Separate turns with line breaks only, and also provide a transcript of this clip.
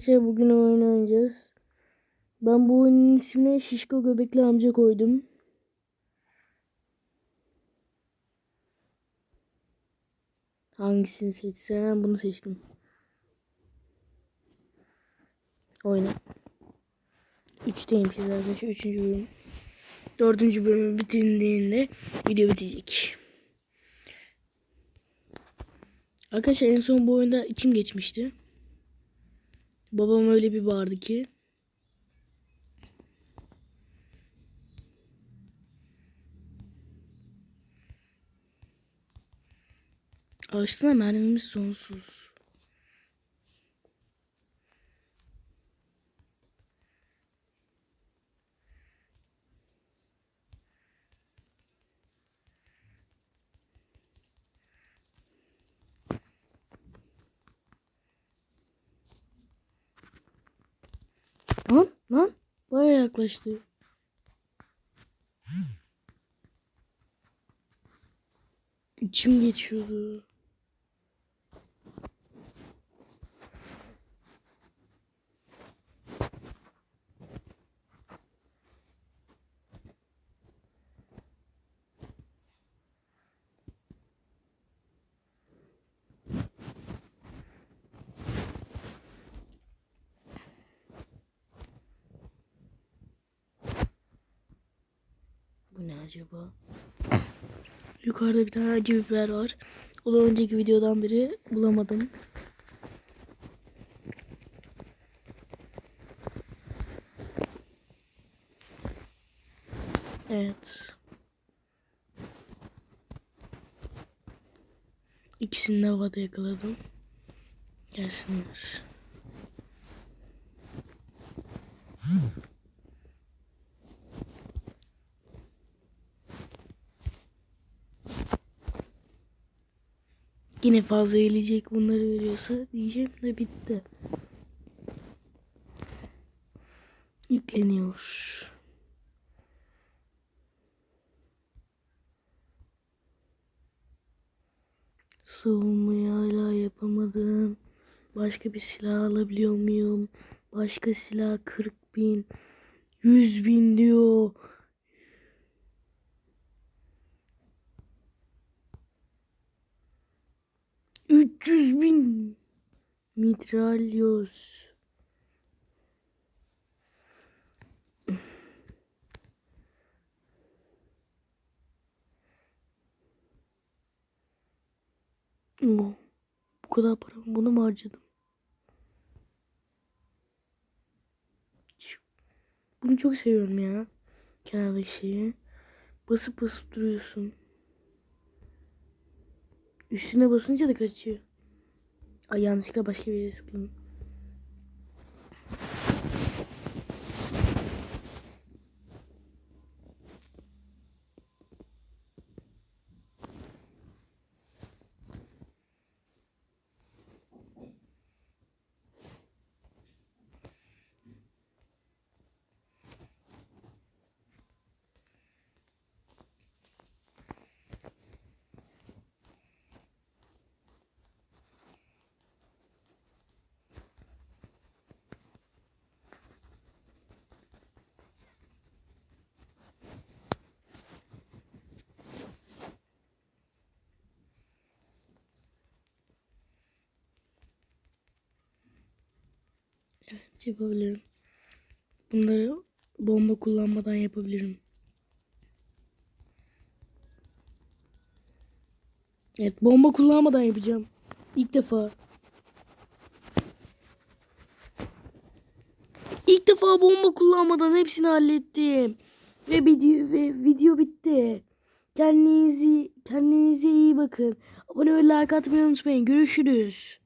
Şey bugün oyun oynayacağız. Ben bu oyunun ismine Şişko Göbekli Amca koydum. Hangisini seçsem bunu seçtim. Oyna. Üçteymişiz arkadaşlar. Üçüncü bölüm. Dördüncü bölümü bitirdiğinde video bitecek. Arkadaşlar en son bu oyunda içim geçmişti. Babam öyle bir bağırdı ki. Aslında mermimiz sonsuz. Lan baya yaklaştı. İçim geçiyordu. Bu ne acaba? Yukarıda bir tane acı biber var. O da önceki videodan beri bulamadım. Evet. İkisini de havada yakaladım. Gelsinler. Yine fazla gelecek bunları veriyorsa diyeceğim de bitti. Yükleniyor. Savunmayı hala yapamadım. Başka bir silah alabiliyor muyum? Başka silah 40 bin. 100 bin diyor. Bin. Mitralyoz. Bu kadar para bunu mu harcadım? Bunu çok seviyorum ya. Kenardaki şeyi. Basıp basıp duruyorsun. Üstüne basınca da kaçıyor. Ay yanlışlıkla başka bir yere sıktım. Evet yapabilirim. Bunları bomba kullanmadan yapabilirim. Evet bomba kullanmadan yapacağım. İlk defa. İlk defa bomba kullanmadan hepsini hallettim. Ve video ve video bitti. Kendinizi kendinize iyi bakın. Abone ve like atmayı unutmayın. Görüşürüz.